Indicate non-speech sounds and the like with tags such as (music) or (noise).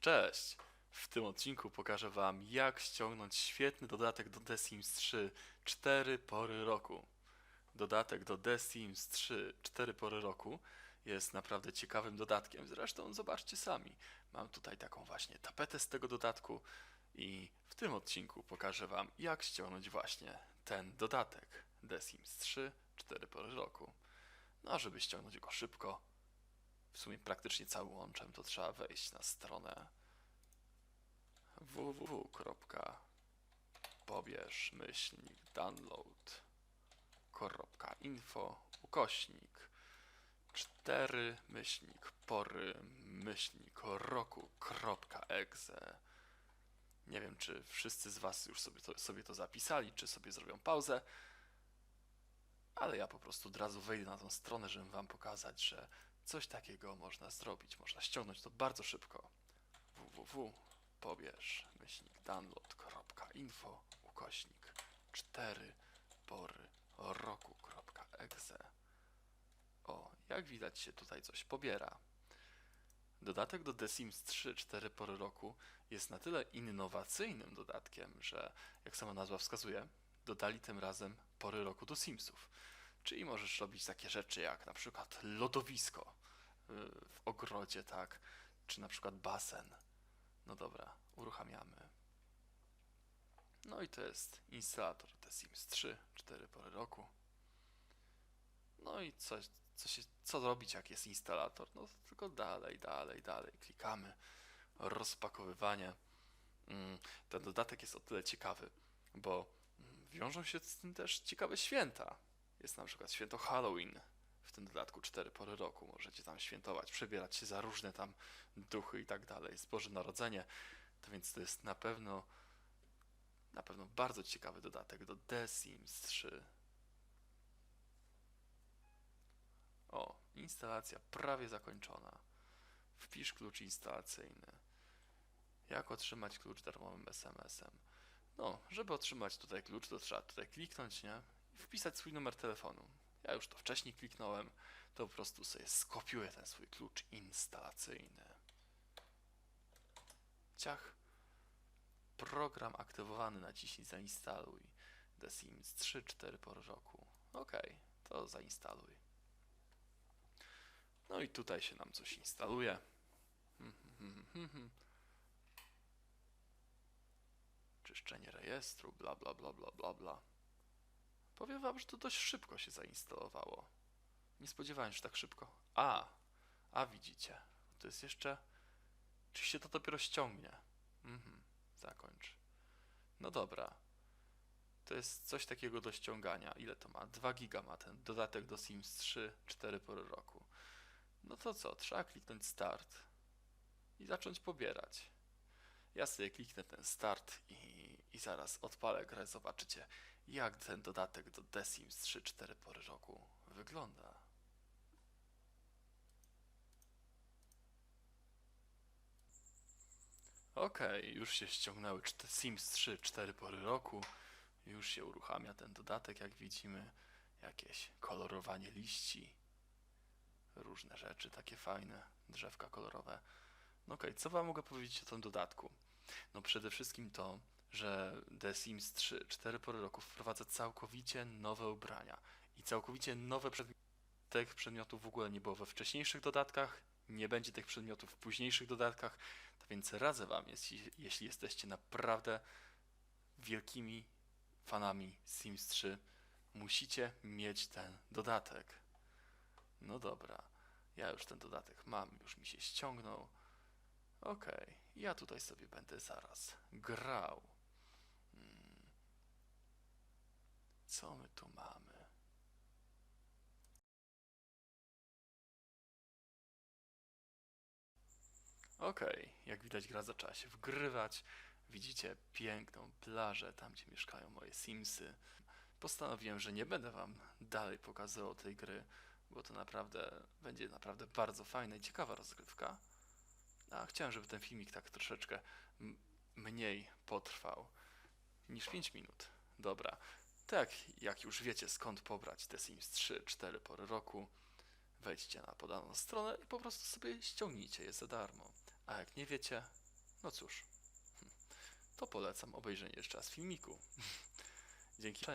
Cześć! W tym odcinku pokażę Wam, jak ściągnąć świetny dodatek do The Sims 3 4 pory roku. Dodatek do The Sims 3 4 pory roku jest naprawdę ciekawym dodatkiem. Zresztą zobaczcie sami. Mam tutaj taką właśnie tapetę z tego dodatku i w tym odcinku pokażę Wam, jak ściągnąć właśnie ten dodatek The Sims 3 4 pory roku. No a żeby ściągnąć go szybko, w sumie praktycznie całym łączem, to trzeba wejść na stronę www.pobierz myślnik download.info ukośnik 4 myślnik pory myślnik roku.exe Nie wiem, czy wszyscy z Was już sobie to, sobie to zapisali, czy sobie zrobią pauzę, ale ja po prostu od razu wejdę na tą stronę, żeby Wam pokazać, że coś takiego można zrobić. Można ściągnąć to bardzo szybko. www pobierz myślnik download.info ukośnik 4 pory roku.exe O, jak widać się tutaj coś pobiera. Dodatek do The Sims 3 4 pory roku jest na tyle innowacyjnym dodatkiem, że jak sama nazwa wskazuje, dodali tym razem pory roku do Simsów. Czyli możesz robić takie rzeczy jak na przykład lodowisko y, w ogrodzie, tak, czy na przykład basen. No dobra, uruchamiamy. No i to jest instalator The Sims 3, 4 pory roku. No i coś, co, się, co robić jak jest instalator? No to tylko dalej, dalej, dalej. Klikamy. Rozpakowywanie. Mm, Ten dodatek jest o tyle ciekawy, bo mm, wiążą się z tym też ciekawe święta. Jest na przykład święto Halloween w tym dodatku 4 pory roku. Możecie tam świętować, przebierać się za różne tam duchy i tak dalej. Jest Boże Narodzenie. To więc to jest na pewno na pewno bardzo ciekawy dodatek do The Sims 3. O, instalacja prawie zakończona. Wpisz klucz instalacyjny. Jak otrzymać klucz darmowym SMS-em? No, żeby otrzymać tutaj klucz, to trzeba tutaj kliknąć, nie? Wpisać swój numer telefonu. Ja już to wcześniej kliknąłem, to po prostu sobie skopiuję ten swój klucz instalacyjny. Ciach. Program aktywowany, naciśnij zainstaluj. The Sims 3-4 po roku. Ok, to zainstaluj. No i tutaj się nam coś instaluje. Hmm, hmm, hmm. Czyszczenie rejestru, bla bla bla bla bla bla. Powiem wam, że to dość szybko się zainstalowało. Nie spodziewałem się tak szybko. A, a widzicie, to jest jeszcze. Czy się to dopiero ściągnie? Mhm, zakończ. No dobra. To jest coś takiego do ściągania. Ile to ma? 2 giga ma ten dodatek do Sims 3, 4 pory roku. No to co? Trzeba kliknąć start i zacząć pobierać. Ja sobie kliknę ten start i, i zaraz odpalę grę. Zobaczycie, jak ten dodatek do The Sims 3, 4 pory roku wygląda. Okej, już się ściągnęły Sims 3, 4 pory roku. Już się uruchamia ten dodatek, jak widzimy. Jakieś kolorowanie liści. Różne rzeczy takie fajne. Drzewka kolorowe. No okej, co wam mogę powiedzieć o tym dodatku? No przede wszystkim to, że The Sims 3, 4 pory roku wprowadza całkowicie nowe ubrania i całkowicie nowe przedmioty. Tych przedmiotów w ogóle nie było we wcześniejszych dodatkach, nie będzie tych przedmiotów w późniejszych dodatkach, tak więc radzę Wam, jeśli, jeśli jesteście naprawdę wielkimi fanami Sims 3, musicie mieć ten dodatek. No dobra, ja już ten dodatek mam, już mi się ściągnął. Okej, ja tutaj sobie będę zaraz grał. Co my tu mamy? Okej, jak widać gra zaczęła się wgrywać. Widzicie piękną plażę, tam gdzie mieszkają moje Simsy. Postanowiłem, że nie będę wam dalej pokazywał tej gry, bo to naprawdę będzie naprawdę bardzo fajna i ciekawa rozgrywka. A chciałem, żeby ten filmik tak troszeczkę mniej potrwał niż 5 minut. Dobra, tak jak już wiecie skąd pobrać The Sims 3, 4 pory roku, wejdźcie na podaną stronę i po prostu sobie ściągnijcie je za darmo. A jak nie wiecie, No cóż, (laughs) to polecam obejrzenie jeszcze raz filmiku. (laughs) Dzięki.